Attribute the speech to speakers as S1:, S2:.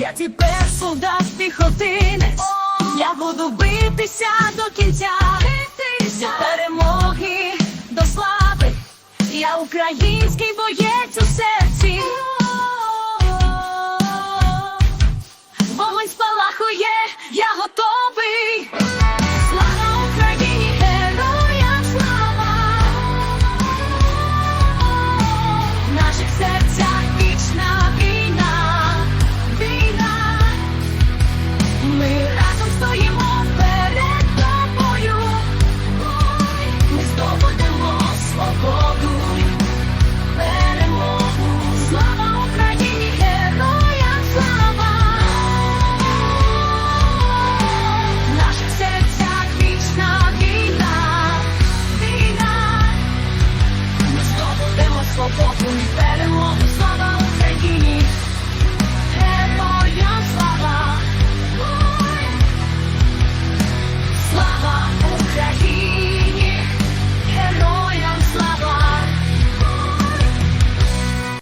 S1: Я тепер солдат піхотинець. Я буду битися до кінця. До перемоги, до слави. Я український боєць.